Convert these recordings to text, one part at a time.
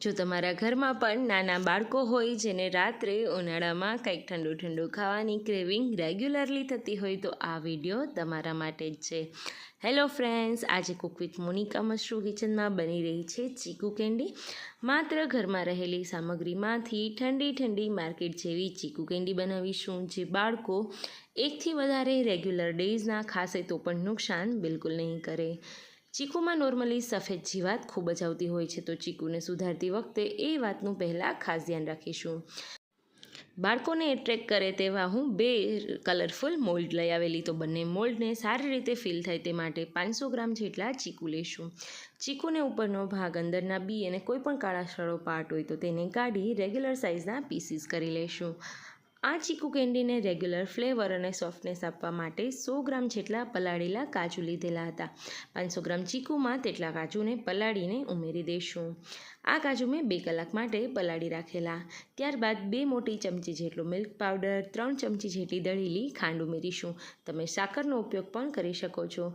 જો તમારા ઘરમાં પણ નાના બાળકો હોય જેને રાત્રે ઉનાળામાં કંઈક ઠંડુ ઠંડુ ખાવાની ક્રેવિંગ રેગ્યુલરલી થતી હોય તો આ વીડિયો તમારા માટે જ છે. હેલો ફ્રેન્ડ્સ આજે કુક વિથ મોનિકા મશરૂ કિચનમાં બની રહી છે ચીકુ કેન્ડી. માત્ર ઘરમાં રહેલી સામગ્રીમાંથી ઠંડી ઠંડી માર્કેટ જેવી ચીકુ કેન્ડી બનાવીશું જે બાળકો એકથી વધારે રેગ્યુલર ડેઝના ખાશે તો પણ નુકસાન બિલકુલ નહીં કરે. ચીકુમાં નોર્મલી સફેદ જીવાત ખૂબ જ આવતી હોય છે, તો ચીકુને સુધારતી વખતે એ વાતનું પહેલાં ખાસ ધ્યાન રાખીશું. બાળકોને એટ્રેક્ટ કરે તેવા હું બે કલરફુલ મોલ્ડ લઈ આવેલી, તો બંને મોલ્ડને સારી રીતે ફિલ થાય તે માટે પાંચસો ગ્રામ જેટલા ચીકુ લઈશું ચીકુને ઉપરનો ભાગ, અંદરના બી અને કોઈપણ કાળાશળો પાર્ટ હોય તો તેને કાઢી રેગ્યુલર સાઇઝના પીસીસ કરી લઈશું આ ચીકુ કેન્ડીને રેગ્યુલર ફ્લેવર અને સોફ્ટનેસ આપવા માટે સો ગ્રામ જેટલા પલાળેલા કાજુ લીધેલા હતા. પાંચસો ગ્રામ ચીકુમાં તેટલા કાજુને પલાળીને ઉમેરી દઈશું આ કાજુ મેં બે કલાક માટે પલાળી રાખેલા. ત્યારબાદ બે મોટી ચમચી જેટલો મિલ્ક પાવડર ત્રણ ચમચી જેટલી દળેલી ખાંડ ઉમેરીશું. તમે સાકરનો ઉપયોગ પણ કરી શકો છો.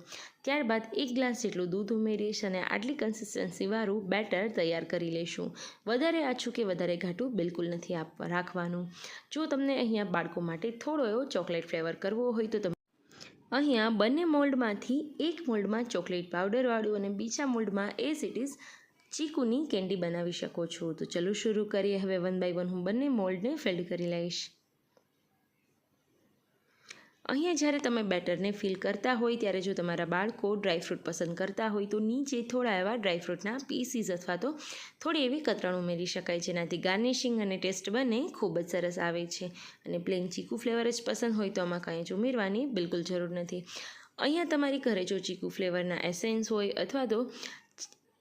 ત્યારબાદ એક ગ્લાસ જેટલું દૂધ ઉમેરીશ અને આટલી કન્સિસ્ટન્સીવાળું બેટર તૈયાર કરી લઈશું. વધારે આછું કે વધારે ઘાટું બિલકુલ નથી આપવા રાખવાનું. જો તમને અહીંયા બાળકો માટે થોડો એવો ચોકલેટ ફ્લેવર કરવો હોય તો તમે અહીંયા બંને મોલ્ડમાંથી એક મોલ્ડમાં ચોકલેટ પાવડરવાળું અને બીજા મોલ્ડમાં એઝ ઇટ ઇઝ ચીકુની કેન્ડી બનાવી શકો છો. તો ચલો શરૂ કરીએ. હવે વન બાય વન હું બંને મોલ્ડને ફિલ્ડ કરી લઈશ. અહીંયા જ્યારે તમે બેટરને ફિલ કરતા હોય, ત્યારે જો તમારા બાળકો ડ્રાયફ્રૂટ પસંદ કરતા હોય, તો નીચે થોડા એવા ડ્રાયફ્રૂટના પીસીસ અથવા તો થોડી એવી કતરણ ઉમેરી શકાય, જેનાથી ગાર્નિશિંગ અને ટેસ્ટ બંને ખૂબ જ સરસ આવે છે. અને પ્લેન ચીકુ ફ્લેવર જ પસંદ હોય, તો આમાં કાંઈ જ ઉમેરવાની બિલકુલ જરૂર નથી. અહીંયા તમારી ઘરે જો ચીકુ ફ્લેવરના એસેન્સ હોય અથવા તો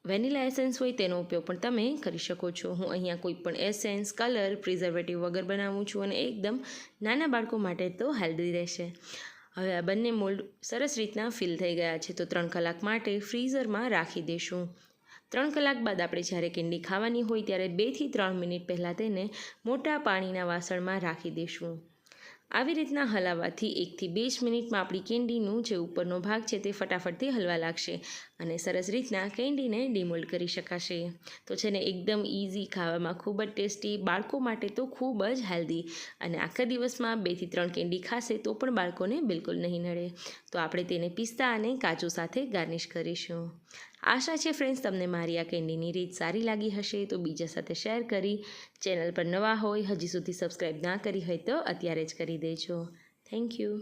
વેનીલા એસેન્સ હોય તેનો ઉપયોગ પણ તમે કરી શકો છો. હું અહીંયા કોઈ પણ એસેન્સ, કલર, પ્રિઝર્વેટિવ વગર બનાવું છું અને એકદમ નાના બાળકો માટે તો હેલ્ધી રહેશે. હવે આ બંને મોલ્ડ સરસ રીતના ફિલ થઈ ગયા છે, તો ત્રણ કલાક માટે ફ્રીઝરમાં રાખી દઈશું ત્રણ કલાક બાદ આપણે જ્યારે કેન્ડી ખાવાની હોય ત્યારે બેથી ત્રણ મિનિટ પહેલાં તેને મોટા પાણીના વાસણમાં રાખી દઈશું આવી રીતના હલાવવાથી એકથી બે જ મિનિટમાં આપણી કેન્ડીનું જે ઉપરનો ભાગ છે તે ફટાફટથી હલવા લાગશે અને સરસ રીતના કેન્ડીને ડિમોલ્ડ કરી શકાશે. તો છે ને, એકદમ ઇઝી ખાવામાં ખૂબ જ ટેસ્ટી, બાળકો માટે તો ખૂબ જ હેલ્ધી. અને આખા દિવસમાં બેથી ત્રણ કેન્ડી ખાશે તો પણ બાળકોને બિલકુલ નહીં નડે. તો આપણે તેને પિસ્તા અને કાજુ સાથે ગાર્નિશ કરીશું. આશા છે ફ્રેન્ડ્સ તમને મારી આ કેન્ડીની રીત સારી લાગી હશે, તો બીજા સાથે શેર કરી. ચેનલ પર નવા હોય, હજી સુધી સબસ્ક્રાઈબ ના કરી હોય તો અત્યારે જ કરી દેજો. Thank you